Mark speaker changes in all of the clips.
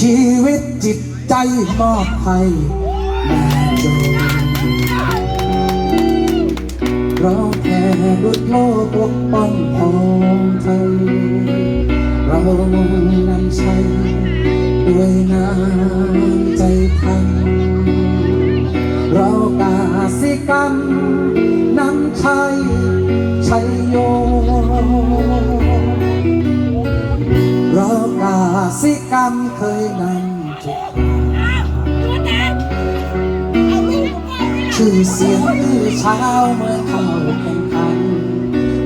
Speaker 1: ชีวิตจิตใจมอบให้แม่จงเราแค่ดุจโลกปกป้องของเธอเรานั้นใช้ด้วยน้ำใจพันเรากาสิกรรมนำชัยชัยโย สิกรรมเคยนำทุกชื่อเสียงชื่อเช้าเมื่อเข้าแข่งขัน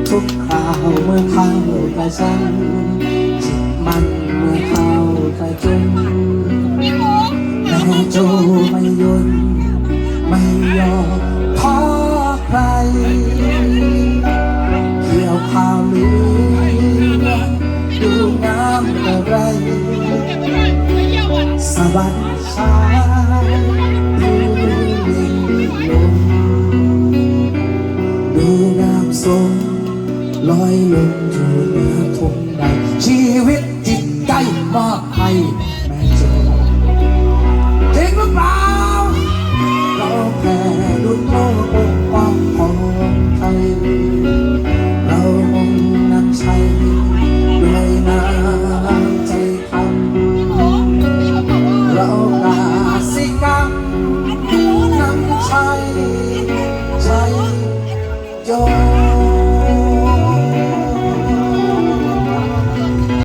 Speaker 1: ทุกคราวเมื่อเข้าประชันจิตมันเมื่อเข้าประจุมแม่โจไม่หยุนไม่ยอม สวัสดิ์ชายดูลิงลมดูน้ำทรงลอยลงอยู่เหนือทุ่งนาชีวิตจิต your